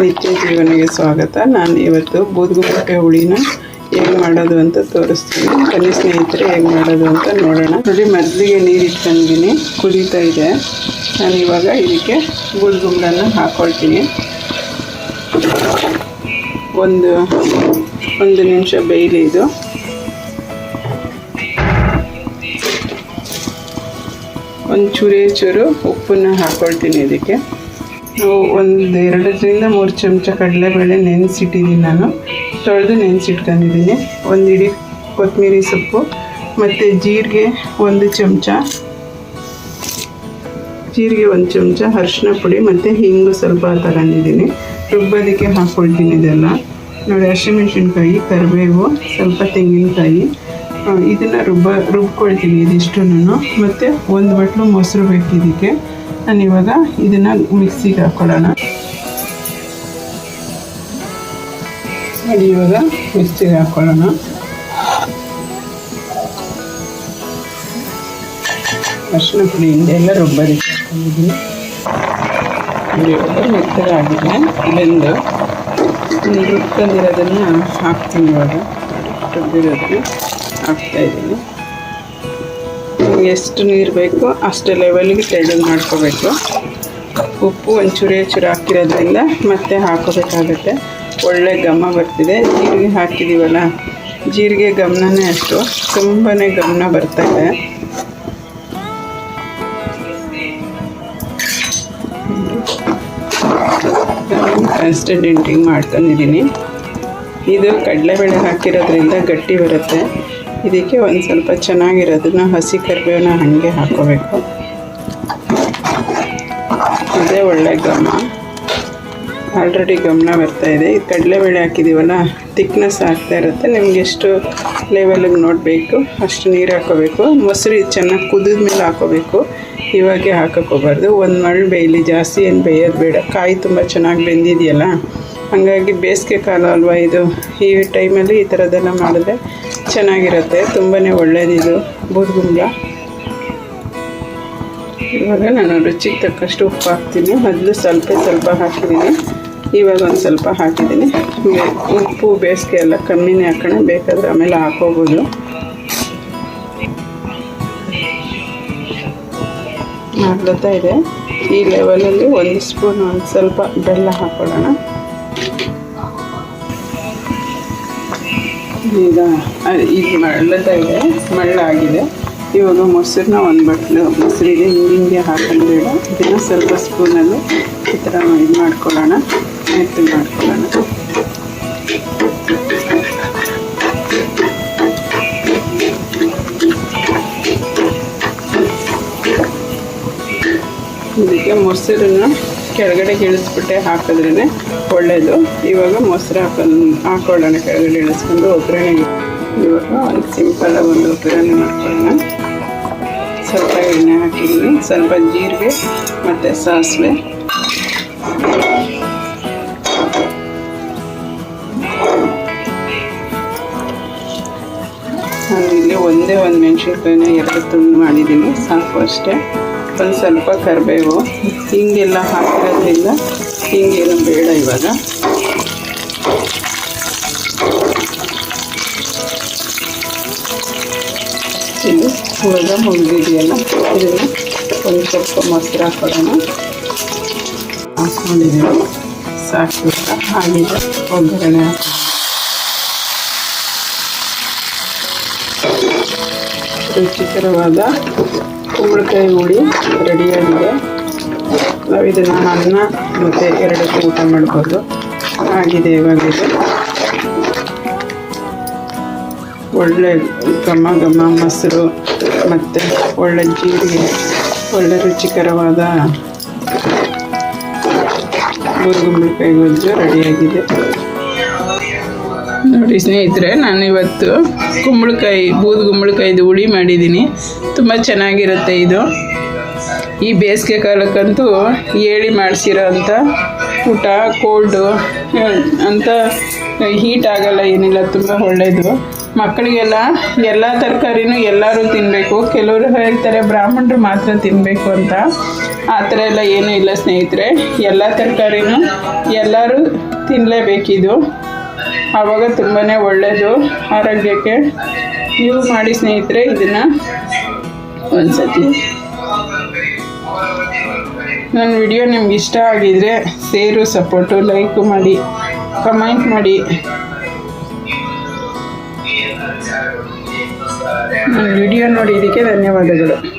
ನಿತ್ಯ ಜೀವನಿಗೆ ಸ್ವಾಗತ. ನಾನು ಇವತ್ತು ಬೂದುಗುಪ್ಪೆ ಹುಳಿನ ಹೇಗೆ ಮಾಡೋದು ಅಂತ ತೋರಿಸ್ತೀನಿ. ಬನ್ನಿ ಸ್ನೇಹಿತರೆ, ಹೇಗೆ ಮಾಡೋದು ಅಂತ ನೋಡೋಣ. ನೋಡಿ, ಮೊದಲಿಗೆ ನೀರು ಇಟ್ಕೊಂಡಿದ್ದೀನಿ ಕುದೀತಾ ಇದೆ. ನಾನು ಇವಾಗ ಇದಕ್ಕೆ ಬೂದುಗುಂಬಳನ್ನು ಹಾಕ್ಕೊಳ್ತೀನಿ ಒಂದು ಒಂದು ನಿಮಿಷ ಬೇಯಲಿ ಇದು. ಒಂದು ಚೂರೇ ಚೂರು ಉಪ್ಪನ್ನು ಹಾಕ್ಕೊಳ್ತೀನಿ ಇದಕ್ಕೆ. ಒಂದು ಎರಡರಿಂದ ಮೂರು ಚಮಚ ಕಡಲೆಬೇಳೆ ನೆನೆಸಿಟ್ಟಿದ್ದೀನಿ ನಾನು. ತೊಳೆದು ನೆನೆಸಿಟ್ಕೊಂಡಿದ್ದೀನಿ. ಒಂದು ಇಡೀ ಕೊತ್ತಂಬರಿ ಸೊಪ್ಪು, ಮತ್ತು ಜೀರಿಗೆ ಒಂದು ಚಮಚ. ಜೀರಿಗೆ ಒಂದು ಚಮಚ ಅರಿಶಿನ ಪುಡಿ, ಮತ್ತು ಹಿಂಗು ಸ್ವಲ್ಪ ತಗೊಂಡಿದ್ದೀನಿ. ರುಬ್ಬೋದಕ್ಕೆ ಹಾಕ್ಕೊಳ್ತೀನಿ ಇದೆಲ್ಲ. ನೋಡಿ, ಹಸಿಮೆಣ್ಸಿನ್ಕಾಯಿ, ಕರಿಬೇವು, ಸ್ವಲ್ಪ ತೆಂಗಿನಕಾಯಿ. ಇದನ್ನು ರುಬ್ಬ, ರುಬ್ಕೊಳ್ತೀನಿ ಇದಿಷ್ಟು ಮತ್ತು ಒಂದು ಬಟ್ಲು ಮೊಸರು ಬೇಕಿದ್ದಕ್ಕೆ ನಾನು ಇವಾಗ ಇದನ್ನ ಮಿಕ್ಸಿಗೆ ಹಾಕೊಳ್ಳೋಣ. ನೋಡಿ, ಇವಾಗ ಮಿಕ್ಸಿಗೆ ಹಾಕೊಳ್ಳೋಣ. ಅರಿಶಿನ ಪುಡಿಯಿಂದ ಎಲ್ಲ ರುಬ್ಬರಿ. ಹಾಕೊಂಡಿದ್ದೀನಿ ಆಗಿದೆ. ಮೆತ್ತಗಾಗಿದೆ ಬೆಂದು ಇನ್ನು ರುಬ್ಕೊಂಡಿರೋದನ್ನು ಹಾಕ್ತೀನಿ ಇವಾಗ. ರುಬ್ಬಿರೋದನ್ನ ಹಾಕ್ತಾ ಇದ್ದೀನಿ. ಎಷ್ಟು ನೀರು ಬೇಕೋ ಅಷ್ಟು ಲೆವೆಲ್ಗೆ ತೆಳ್ಳಗೆ ಮಾಡ್ಕೋಬೇಕು. ಉಪ್ಪು ಒಂಚೂರು ಚೂರು ಹಾಕಿರೋದ್ರಿಂದ ಮತ್ತೆ ಹಾಕೋಬೇಕಾಗುತ್ತೆ. ಒಳ್ಳೆ ಘಮ ಬರ್ತಿದೆ. ಜೀರಿಗೆ ಹಾಕಿದ್ದೀವಲ್ಲ ಜೀರಿಗೆ ಗಮನನೇ ಅಷ್ಟು. ತುಂಬಾ ಗಮನ ಬರ್ತಾ ಇದೆ. ಅಷ್ಟೇ ಡೆಂಟಿಂಗ್ ಮಾಡ್ಕೊಂಡಿದ್ದೀನಿ. ಇದು ಕಡಲೆಬೇಳೆ ಹಾಕಿರೋದ್ರಿಂದ ಗಟ್ಟಿ ಬರುತ್ತೆ. ಇದಕ್ಕೆ ಒಂದು ಸ್ವಲ್ಪ ಚೆನ್ನಾಗಿರೋದನ್ನ ಹಸಿ ಕರಿಬೇವನ್ನ ಹಾಗೆ ಹಾಕೋಬೇಕು. ಇದೇ ಒಳ್ಳೆ ಗಮ ಆಲ್ರೆಡಿ ಗಮನ ಬರ್ತಾ ಇದೆ. ಇದು ಕಡಲೆಬೇಳೆ ಹಾಕಿದ್ದೀವಲ್ಲ ತಿಕ್ನೆಸ್ ಆಗ್ತಾ ಇರುತ್ತೆ. ನಿಮ್ಗೆ ಎಷ್ಟು ಲೆವೆಲಿಗೆ ನೋಡಬೇಕು, ಅಷ್ಟು ನೀರು ಹಾಕೋಬೇಕು. ಮೊಸರು ಚೆನ್ನಾಗಿ ಕುದಿದ ಮೇಲೆ ಹಾಕೋಬೇಕು. ಇವಾಗೆ ಹಾಕೋಕೋಬಾರ್ದು ಒಂದು ಮರಳು ಬೇಯಲಿ. ಜಾಸ್ತಿ ಏನು ಬೇಯೋದು ಬೇಡ. ಕಾಯಿ ತುಂಬ ಚೆನ್ನಾಗಿ ಬೆಂದಿದೆಯಲ್ಲ ಹಾಗಾಗಿ ಬೇಸಿಗೆ ಕಾಲ ಅಲ್ವಾ ಇದು? ಈ ಟೈಮಲ್ಲಿ ಈ ಥರದ್ದೆಲ್ಲ ಮಾಡಿದ್ರೆ ಚೆನ್ನಾಗಿರುತ್ತೆ. ತುಂಬಾ ಒಳ್ಳೇದಿದು. ಬೂದ್ಗುಂಬಳ. ಇವಾಗ ನಾನು ರುಚಿಗೆ ತಕ್ಕಷ್ಟು ಉಪ್ಪು ಹಾಕ್ತೀನಿ ಮೊದಲು ಸ್ವಲ್ಪ ಸ್ವಲ್ಪ ಹಾಕಿದ್ದೀನಿ. ಇವಾಗ ಒಂದು ಸ್ವಲ್ಪ ಹಾಕಿದ್ದೀನಿ. ಉಪ್ಪು, ಬೇಸಿಗೆ ಎಲ್ಲ ಕಮ್ಮಿನೇ ಹಾಕೋಣ. ಬೇಕಾದ್ರೆ ಆಮೇಲೆ ಹಾಕೋಬೋದು. ಮಾಡ್ಲತ್ತಾ ಇದೆ. ಈ ಲೆವೆಲಲ್ಲಿ ಒಂದು ಸ್ಪೂನ್ ಒಂದು ಸ್ವಲ್ಪ ಬೆಲ್ಲ ಹಾಕ್ಕೊಳ್ಳೋಣ ಈಗ ಈಗ ಮಳ್ಳದ ಇದೆ ಮಳ್ಳಾಗಿದೆ ಇವಾಗ ಮೊಸರನ್ನ ಒಂದು ಬಟ್ಲು, ಮೊಸರಿಗೆ ಹಿಂಗೆ ಬೇಡ ಇದನ್ನು ಸ್ವಲ್ಪ ಸ್ಪೂನಲ್ಲಿ ಈ ಥರ ಇದು ಮಾಡ್ಕೊಳ್ಳೋಣ. ಮೆತ್ತಗೆ ಮಾಡ್ಕೊಳ್ಳೋಣ. ಇದಕ್ಕೆ ಮೊಸರನ್ನ ಕೆಳಗಡೆ ಇಳಿಸ್ಬಿಟ್ಟೆ ಹಾಕಿದ್ರೇ ಒಳ್ಳೆಯದು ಇವಾಗ ಮೊಸರು ಹಾಕೊಂಡು ಹಾಕೊಳ್ಳೋಣ. ಕೆಳಗಡೆ ಇಳಿಸ್ಕೊಂಡು ಒಗ್ಗರಣೆ ಇವಾಗ ಒಂದು ಸಿಂಪಲಾಗಿ ಒಂದು ಒಗ್ಗರಣೆ ಮಾಡ್ಕೊಳ್ಳೋಣ. ಸ್ವಲ್ಪ ಎಣ್ಣೆ ಹಾಕಿದ್ದೀನಿ. ಸ್ವಲ್ಪ ಜೀರಿಗೆ ಮತ್ತು ಸಾಸಿವೆ. ಒಂದೇ ಒಂದು ಮೆಣಸಿನ್ಕಾಯಿನ ಎರಡು ತುಂಡು ಮಾಡಿದ್ದೀನಿ. ಸಾಕು ಅಷ್ಟೇ. ಒಂದು ಸ್ವಲ್ಪ ಕರಿಬೇವು. ಹಿಂಗೆಲ್ಲ ಹಾಕಿರೋದ್ರಿಂದ ಹಿಂಗೇನು ಬೇಡ ಇವಾಗ. ಇಲ್ಲಿ ಇವಾಗ ಮುಗಿದಿದೆಯಲ್ಲ ಇದನ್ನು ಒಂದು ಸ್ವಲ್ಪ ಮೊಸರು ಹಾಕೋಣ. ಹಾಕ್ಕೊಂಡಿದ್ದೀನಿ ಸಾಕು. ಹಾಗೆ ಒಗ್ಗರಣೆ ಹಾಕಿ ರುಚಿಕರವಾದ ಕುಂಬಳಕಾಯಿ ಹುಳಿ ರೆಡಿಯಾಗಿದೆ ನಾವು ಇದನ್ನು ಅನ್ನ ಮತ್ತು ಎರಡಕ್ಕೂ ಊಟ ಮಾಡ್ಬೋದು ಆಗಿದೆ ಇವಾಗ ಇದು. ಒಳ್ಳೆ ಘಮ ಘಮ ಮೊಸರು ಮತ್ತು ಒಳ್ಳೆ ಜೀರಿಗೆ, ಒಳ್ಳೆ ರುಚಿಕರವಾದ ಗುರುಗುಂಬಳಕಾಯಿ ಗೊಜ್ಜು ರೆಡಿಯಾಗಿದೆ ನೋಡಿ ಸ್ನೇಹಿತರೆ, ನಾನು ಇವತ್ತು ಕುಂಬಳಕಾಯಿ, ಬೂದು ಕುಂಬಳಕಾಯಿದು ಹುಳಿ ಮಾಡಿದ್ದೀನಿ. ತುಂಬ ಚೆನ್ನಾಗಿರುತ್ತೆ ಇದು. ಈ ಬೇಸಿಗೆ ಕಾಲಕ್ಕಂತೂ ಹೇಳಿ ಮಾಡಿಸಿರೋ ಅಂಥ ಊಟ ಕೋಲ್ಡು ಅಂತ ಹೀಟ್ ಆಗಲ್ಲ, ಏನಿಲ್ಲ, ತುಂಬ ಒಳ್ಳೆಯದು ಮಕ್ಕಳಿಗೆಲ್ಲ ಎಲ್ಲ ತರಕಾರಿನೂ ಎಲ್ಲರೂ ತಿನ್ನಬೇಕು ಕೆಲವರು ಹೇಳ್ತಾರೆ, ಬ್ರಾಹ್ಮಣರು ಮಾತ್ರ ತಿನ್ನಬೇಕು ಅಂತ. ಆ ಥರ ಎಲ್ಲ ಏನೂ ಇಲ್ಲ ಸ್ನೇಹಿತರೆ. ಎಲ್ಲ ತರಕಾರಿನೂ ಎಲ್ಲರೂ ತಿನ್ನಲೇಬೇಕಿದು ಆವಾಗ ತುಂಬಾ ಒಳ್ಳೆಯದು ಆರೋಗ್ಯಕ್ಕೆ, ನೀವು ಮಾಡಿ ಸ್ನೇಹಿತರೆ, ಇದನ್ನು ಒಂದ್ಸತಿ. ನನ್ನ ವಿಡಿಯೋ ನಿಮ್ಗೆ ಇಷ್ಟ ಆಗಿದರೆ ಸೇರು ಸಪೋರ್ಟು ಲೈಕು ಮಾಡಿ ಕಮೆಂಟ್ ಮಾಡಿ. ನನ್ನ ವಿಡಿಯೋ ನೋಡಿದ್ದಕ್ಕೆ ಧನ್ಯವಾದಗಳು.